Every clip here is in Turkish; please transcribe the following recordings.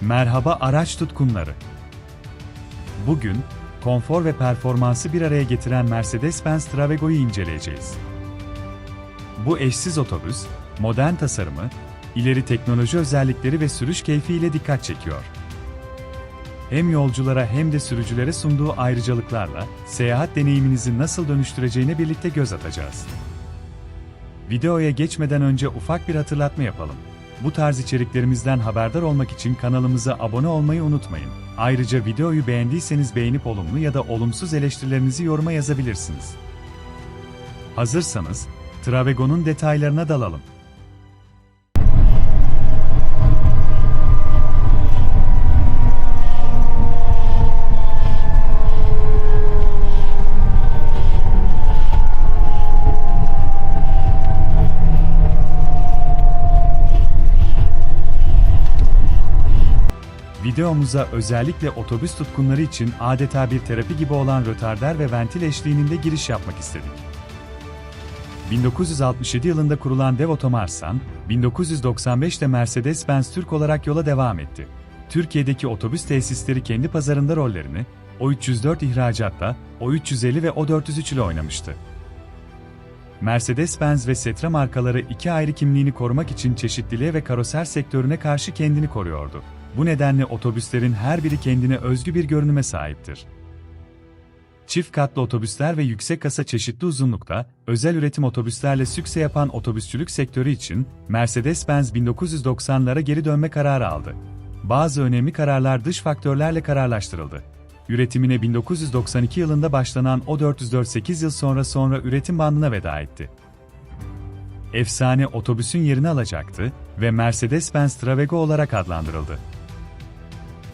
Merhaba araç tutkunları. Bugün, konfor ve performansı bir araya getiren Mercedes-Benz Travego'yu inceleyeceğiz. Bu eşsiz otobüs, modern tasarımı, ileri teknoloji özellikleri ve sürüş keyfiyle dikkat çekiyor. Hem yolculara hem de sürücülere sunduğu ayrıcalıklarla seyahat deneyiminizi nasıl dönüştüreceğine birlikte göz atacağız. Videoya geçmeden önce ufak bir hatırlatma yapalım. Bu tarz içeriklerimizden haberdar olmak için kanalımıza abone olmayı unutmayın. Ayrıca videoyu beğendiyseniz beğenip olumlu ya da olumsuz eleştirilerinizi yoruma yazabilirsiniz. Hazırsanız, Travego'nun detaylarına dalalım. Videomuza özellikle otobüs tutkunları için adeta bir terapi gibi olan rötarder ve ventil eşliğinde giriş yapmak istedik. 1967 yılında kurulan Dev Otomarsan, 1995'te Mercedes-Benz Türk olarak yola devam etti. Türkiye'deki otobüs tesisleri kendi pazarında rollerini, O304 ihracatta, O350 ve O403 ile oynamıştı. Mercedes-Benz ve Setra markaları iki ayrı kimliğini korumak için çeşitliliğe ve karoser sektörüne karşı kendini koruyordu. Bu nedenle otobüslerin her biri kendine özgü bir görünüme sahiptir. Çift katlı otobüsler ve yüksek kasa çeşitli uzunlukta, özel üretim otobüslerle sükse yapan otobüsçülük sektörü için Mercedes-Benz 1990'lara geri dönme kararı aldı. Bazı önemli kararlar dış faktörlerle kararlaştırıldı. Üretimine 1992 yılında başlanan O404 8 yıl sonra sonra üretim bandına veda etti. Efsane otobüsün yerini alacaktı ve Mercedes-Benz Travego olarak adlandırıldı.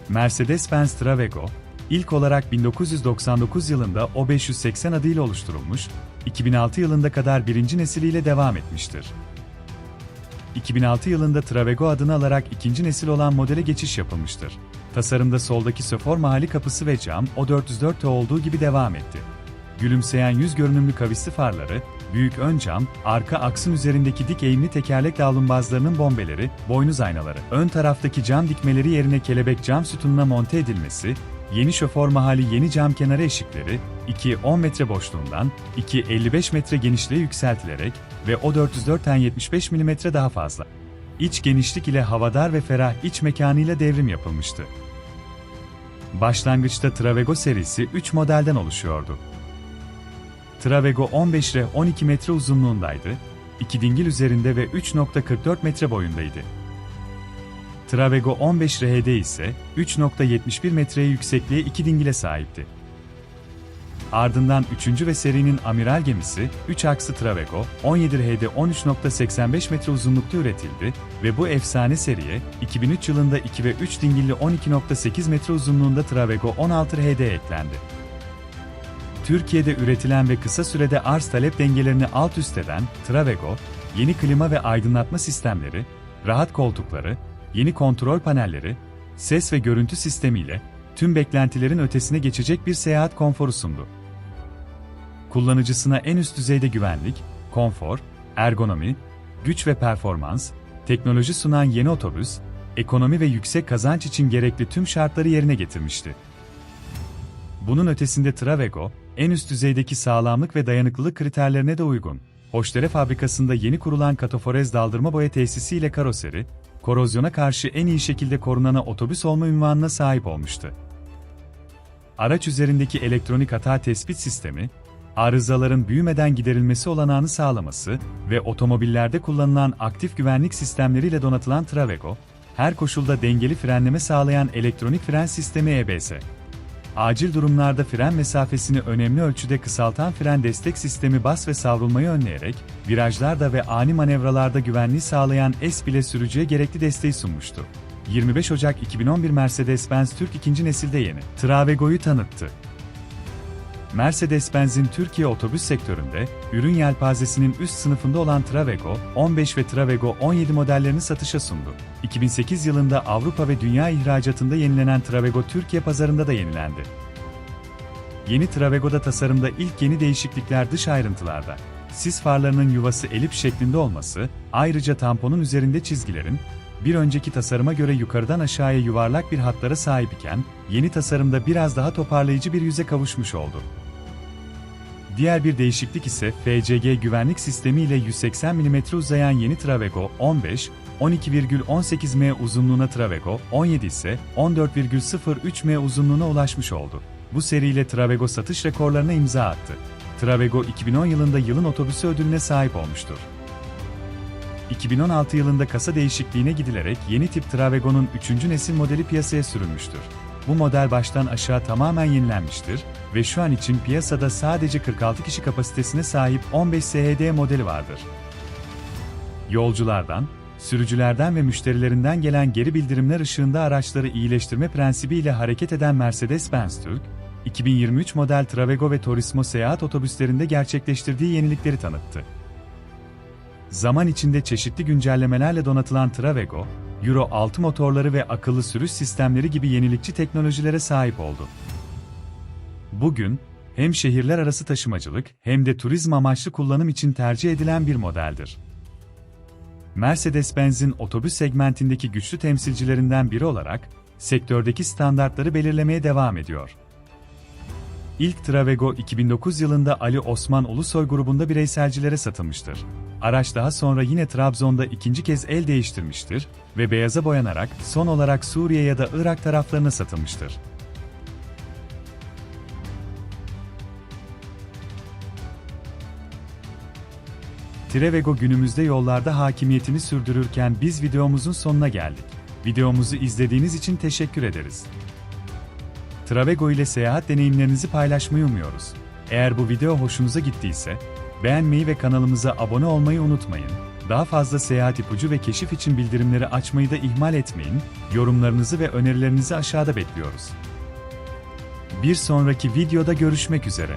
Mercedes-Benz Travego, ilk olarak 1999 yılında O580 adıyla oluşturulmuş, 2006 yılında kadar birinci nesiliyle devam etmiştir. 2006 yılında Travego adını alarak ikinci nesil olan modele geçiş yapılmıştır. Tasarımda soldaki söfor mahali kapısı ve cam O404'te olduğu gibi devam etti. Gülümseyen yüz görünümlü kavisli farları, büyük ön cam, arka aksın üzerindeki dik eğimli tekerlek davlumbazlarının bombeleri, boynuz aynaları, ön taraftaki cam dikmeleri yerine kelebek cam sütununa monte edilmesi, yeni şoför mahali yeni cam kenarı eşikleri, 2-10 metre boşluğundan 2-55 metre genişliğe yükseltilerek ve o 404'ten 75 mm daha fazla. İç genişlik ile havadar ve ferah iç mekanıyla devrim yapılmıştı. Başlangıçta Travego serisi 3 modelden oluşuyordu. Travego 15 ile 12 metre uzunluğundaydı, 2 dingil üzerinde ve 3.44 metre boyundaydı. Travego 15 RHD ise 3.71 metreye yüksekliğe 2 dingile sahipti. Ardından 3. ve serinin amiral gemisi 3 aksı Travego 17 RHD 13.85 metre uzunlukta üretildi ve bu efsane seriye 2003 yılında 2 ve 3 dingilli 12.8 metre uzunluğunda Travego 16 RHD eklendi. Türkiye'de üretilen ve kısa sürede arz talep dengelerini alt üst eden Travego, yeni klima ve aydınlatma sistemleri, rahat koltukları, yeni kontrol panelleri, ses ve görüntü sistemiyle tüm beklentilerin ötesine geçecek bir seyahat konforu sundu. Kullanıcısına en üst düzeyde güvenlik, konfor, ergonomi, güç ve performans, teknoloji sunan yeni otobüs, ekonomi ve yüksek kazanç için gerekli tüm şartları yerine getirmişti. Bunun ötesinde Travego, en üst düzeydeki sağlamlık ve dayanıklılık kriterlerine de uygun. Hoşdere fabrikasında yeni kurulan katoforez daldırma boya tesisi ile karoseri, korozyona karşı en iyi şekilde korunana otobüs olma ünvanına sahip olmuştu. Araç üzerindeki elektronik hata tespit sistemi, arızaların büyümeden giderilmesi olanağını sağlaması ve otomobillerde kullanılan aktif güvenlik sistemleriyle donatılan Travego, her koşulda dengeli frenleme sağlayan elektronik fren sistemi EBS. Acil durumlarda fren mesafesini önemli ölçüde kısaltan fren destek sistemi bas ve savrulmayı önleyerek, virajlarda ve ani manevralarda güvenliği sağlayan S bile sürücüye gerekli desteği sunmuştu. 25 Ocak 2011 Mercedes-Benz Türk ikinci nesilde yeni Travego'yu tanıttı. Mercedes-Benz'in Türkiye otobüs sektöründe ürün yelpazesinin üst sınıfında olan Travego 15 ve Travego 17 modellerini satışa sundu. 2008 yılında Avrupa ve dünya ihracatında yenilenen Travego Türkiye pazarında da yenilendi. Yeni Travego'da tasarımda ilk yeni değişiklikler dış ayrıntılarda. Sis farlarının yuvası elip şeklinde olması, ayrıca tamponun üzerinde çizgilerin, bir önceki tasarıma göre yukarıdan aşağıya yuvarlak bir hatlara sahip iken, yeni tasarımda biraz daha toparlayıcı bir yüze kavuşmuş oldu. Diğer bir değişiklik ise FCG güvenlik sistemi ile 180 mm uzayan yeni Travego 15, 12,18 m uzunluğuna Travego 17 ise 14,03 m uzunluğuna ulaşmış oldu. Bu seriyle Travego satış rekorlarına imza attı. Travego 2010 yılında yılın otobüsü ödülüne sahip olmuştur. 2016 yılında kasa değişikliğine gidilerek yeni tip Travego'nun 3. nesil modeli piyasaya sürülmüştür. Bu model baştan aşağı tamamen yenilenmiştir ve şu an için piyasada sadece 46 kişi kapasitesine sahip 15 SHD modeli vardır. Yolculardan, sürücülerden ve müşterilerinden gelen geri bildirimler ışığında araçları iyileştirme prensibiyle hareket eden Mercedes-Benz Türk, 2023 model Travego ve Turismo seyahat otobüslerinde gerçekleştirdiği yenilikleri tanıttı. Zaman içinde çeşitli güncellemelerle donatılan Travego, Euro 6 motorları ve akıllı sürüş sistemleri gibi yenilikçi teknolojilere sahip oldu. Bugün, hem şehirler arası taşımacılık hem de turizm amaçlı kullanım için tercih edilen bir modeldir. Mercedes-Benz'in otobüs segmentindeki güçlü temsilcilerinden biri olarak, sektördeki standartları belirlemeye devam ediyor. İlk Travego 2009 yılında Ali Osman Ulusoy grubunda bireyselcilere satılmıştır. Araç daha sonra yine Trabzon'da ikinci kez el değiştirmiştir ve beyaza boyanarak son olarak Suriye ya da Irak taraflarına satılmıştır. Trevego günümüzde yollarda hakimiyetini sürdürürken biz videomuzun sonuna geldik. Videomuzu izlediğiniz için teşekkür ederiz. Travego ile seyahat deneyimlerinizi paylaşmayı umuyoruz. Eğer bu video hoşunuza gittiyse, beğenmeyi ve kanalımıza abone olmayı unutmayın. Daha fazla seyahat ipucu ve keşif için bildirimleri açmayı da ihmal etmeyin. Yorumlarınızı ve önerilerinizi aşağıda bekliyoruz. Bir sonraki videoda görüşmek üzere.